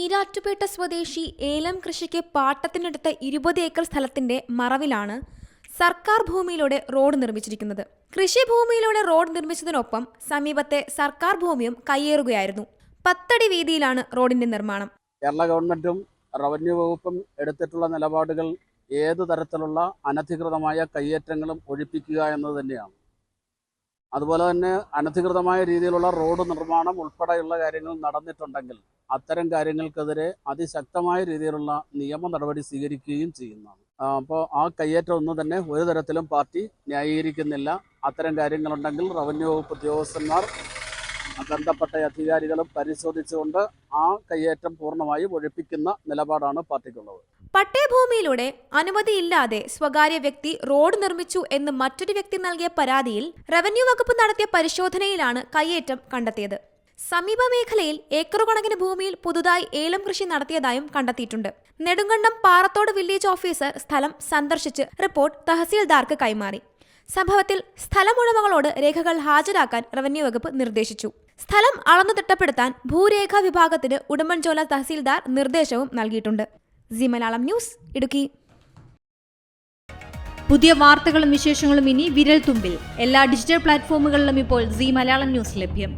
ഈരാറ്റുപേട്ട സ്വദേശി ഏലം കൃഷിക്ക് പാട്ടത്തിനെടുത്ത ഇരുപത് ഏക്കർ സ്ഥലത്തിന്റെ മറവിലാണ് സർക്കാർ ഭൂമിയിലൂടെ റോഡ് നിർമ്മിച്ചിരിക്കുന്നത്. കൃഷിഭൂമിയിലൂടെ റോഡ് നിർമ്മിച്ചതിനൊപ്പം സമീപത്തെ സർക്കാർ ഭൂമിയും കയ്യേറുകയായിരുന്നു. പത്തടി വീതിയിലാണ് റോഡിന്റെ നിർമ്മാണം. കേരള ഗവൺമെന്റും റവന്യൂ വകുപ്പും എടുത്തിട്ടുള്ള നിലപാടുകൾ ഏതു തരത്തിലുള്ള അനധികൃതമായ കയ്യേറ്റങ്ങളും ഒഴിപ്പിക്കുക എന്നത് തന്നെയാണ്. അതുപോലെ തന്നെ അനധികൃതമായ രീതിയിലുള്ള റോഡ് നിർമ്മാണം ഉൾപ്പെടെയുള്ള കാര്യങ്ങൾ നടന്നിട്ടുണ്ടെങ്കിൽ അത്തരം കാര്യങ്ങൾക്കെതിരെ അതിശക്തമായ രീതിയിലുള്ള നിയമ നടപടി സ്വീകരിക്കുകയും ചെയ്യുന്നതാണ്. അപ്പോൾ ആ കയ്യേറ്റം ഒന്നും തന്നെ ഒരു തരത്തിലും പാർട്ടി ന്യായീകരിക്കുന്നില്ല. അത്തരം കാര്യങ്ങളുണ്ടെങ്കിൽ റവന്യൂ വകുപ്പ് ഉദ്യോഗസ്ഥന്മാർ ബന്ധപ്പെട്ട അധികാരികളും പരിശോധിച്ചുകൊണ്ട് ആ കയ്യേറ്റം പൂർണമായും ഒഴിപ്പിക്കുന്ന നിലപാടാണ് പാർട്ടിക്കുള്ളത്. പട്ടയഭൂമിയിലൂടെ അനുമതിയില്ലാതെ സ്വകാര്യ വ്യക്തി റോഡ് നിർമ്മിച്ചു എന്ന് മറ്റൊരു വ്യക്തി നൽകിയ പരാതിയിൽ റവന്യൂ വകുപ്പ് നടത്തിയ പരിശോധനയിലാണ് കയ്യേറ്റം കണ്ടെത്തിയത്. സമീപ മേഖലയിൽ ഏക്കറുകണക്കിന് ഭൂമിയിൽ പുതുതായി ഏലം കൃഷി നടത്തിയതായും കണ്ടെത്തിയിട്ടുണ്ട്. നെടുങ്കണ്ടം പാറത്തോട് വില്ലേജ് ഓഫീസർ സ്ഥലം സന്ദർശിച്ച് റിപ്പോർട്ട് തഹസീൽദാർക്ക് കൈമാറി. സംഭവത്തിൽ സ്ഥലമുടമകളോട് രേഖകൾ ഹാജരാക്കാൻ റവന്യൂ വകുപ്പ് നിർദ്ദേശിച്ചു. സ്ഥലം അളന്നു തിട്ടപ്പെടുത്താൻ ഭൂരേഖാ വിഭാഗത്തിന് ഉടുമ്പൻചോല തഹസീൽദാർ നിർദ്ദേശവും നൽകിയിട്ടുണ്ട്. C Malayalam news Idukki. പുതിയ വാർത്തകളും വിശേഷങ്ങളും ഇനി വിരൽ തുമ്പിൽ എല്ലാ ഡിജിറ്റൽ പ്ലാറ്റ്ഫോമുകളിലും ഇപ്പോൾ സി മലയാളം ന്യൂസ് ലഭ്യം.